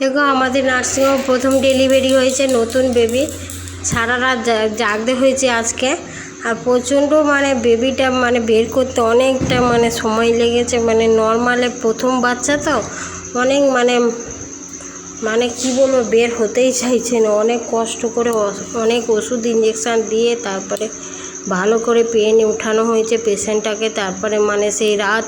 দেখো, আমাদের নার্সিংহোম প্রথম ডেলিভারি হয়েছে নতুন বেবি। সারা রাত জাগতে হয়েছে আজকে। আর প্রচণ্ড মানে বেবিটা মানে বের করতে অনেকটা মানে সময় লেগেছে। মানে নর্মালে প্রথম বাচ্চা তো, অনেক মানে মানে কি বলব, বের হতেই চাইছে না। অনেক কষ্ট করে অনেক ওষুধ ইঞ্জেকশান দিয়ে তারপরে ভালো করে পেন উঠানো হয়েছে পেশেন্টটাকে। তারপরে মানে সেই রাত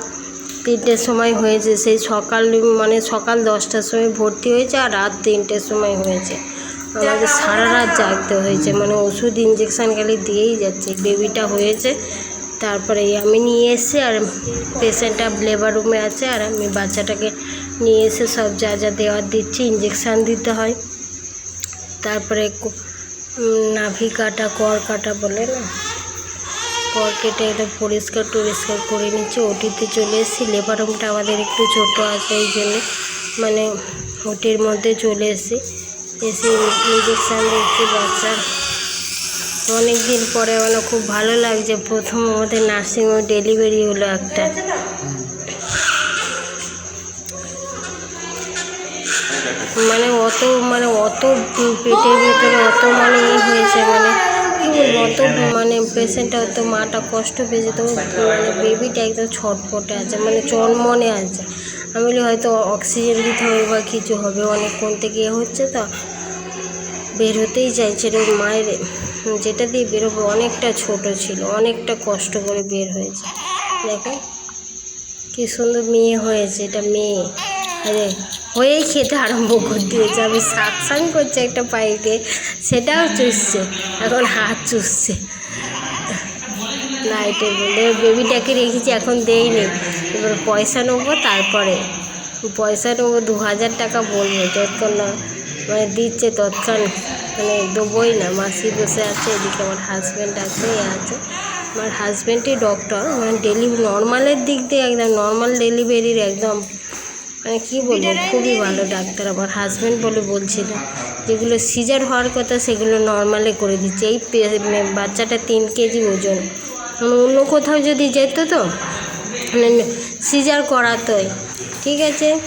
তিনটের সময় হয়েছে, সেই সকাল মানে সকাল দশটার সময় ভর্তি হয়েছে আর রাত তিনটের সময় হয়েছে। আমাদের সারা রাত জাগতে হয়েছে মানে ওষুধ ইঞ্জেকশান খালি দিয়েই যাচ্ছে বেবিটা হয়েছে, তারপরে আমি নিয়ে এসে আর পেশেন্টটা লেবার রুমে আছে আর আমি বাচ্চাটাকে নিয়ে এসে সব যা যা দেওয়ার দিচ্ছি ইঞ্জেকশান দিতে হয়। তারপরে নাভি কাটা কর কাটা বলে না? কর কেটে একদম পরিষ্কার টরিষ্কার করে নিচ্ছি ওটিতে চলে এসেছি। লেবার রুমটা আমাদের একটু ছোট আছে, এই জন্য মানে ওটির মধ্যে চলে এসেছি। এসে ইঞ্জেকশান দিচ্ছি বাচ্চার। অনেক দিন পরে মানে খুব ভালো লাগছে। প্রথম আমাদের নার্সিংহোমে ডেলিভারি হলো একটা। মানে অত মানে অত পেটের ভেতরে অত মানে ই হয়েছে মানে অত মানে পেশেন্টটা অত মাটা কষ্ট পেয়েছে, তো মানে বেবিটা একদম ছটফটে আছে মানে চনমনে আছে। আমি বলি, হয়তো অক্সিজেন দিতে হবে বা কিছু হবে অনেক অনেকক্ষণ থেকে হচ্ছে তো, বের হতেই চাইছে মায়ের। যেটা দিয়ে বেরোবো, অনেকটা ছোট ছিল, অনেকটা কষ্ট করে বের হয়েছে। দেখো, কি সুন্দর মেয়ে হয়েছে, এটা মেয়ে। আরে হয়েই খেতে আরম্ভ করে দিয়েছে। আমি সাক সাং করছে একটা পাইপে সেটাও চুষছে, এখন হাত চুষছে। লাইটের বলে, বেবিটাকে রেখেছি, এখন দেইনি এবার পয়সা নেব তারপরে। পয়সা নেব দু হাজার টাকা বলব, যতক্ষণ না মানে দিচ্ছে তৎক্ষণ মানে দেবোই না, মাসি বসে আছে, এদিকে আমার হাজব্যান্ড আছে, এ আছে। আমার হাজব্যান্ডই ডক্টর মানে ডেলি নর্মালের দিক দিয়ে একদম নর্মাল ডেলিভারির একদম মানে কী বলব খুবই ভালো ডাক্তার আমার হাজব্যান্ড বলে বলছিল। যেগুলো সিজার হওয়ার কথা সেগুলো নর্মালে করে দিচ্ছে। এই পে- মে- বাচ্চাটা তিন কেজি ওজন। মানে অন্য কোথাও যদি যেত তো মানে সিজার করাতোই। ঠিক আছে?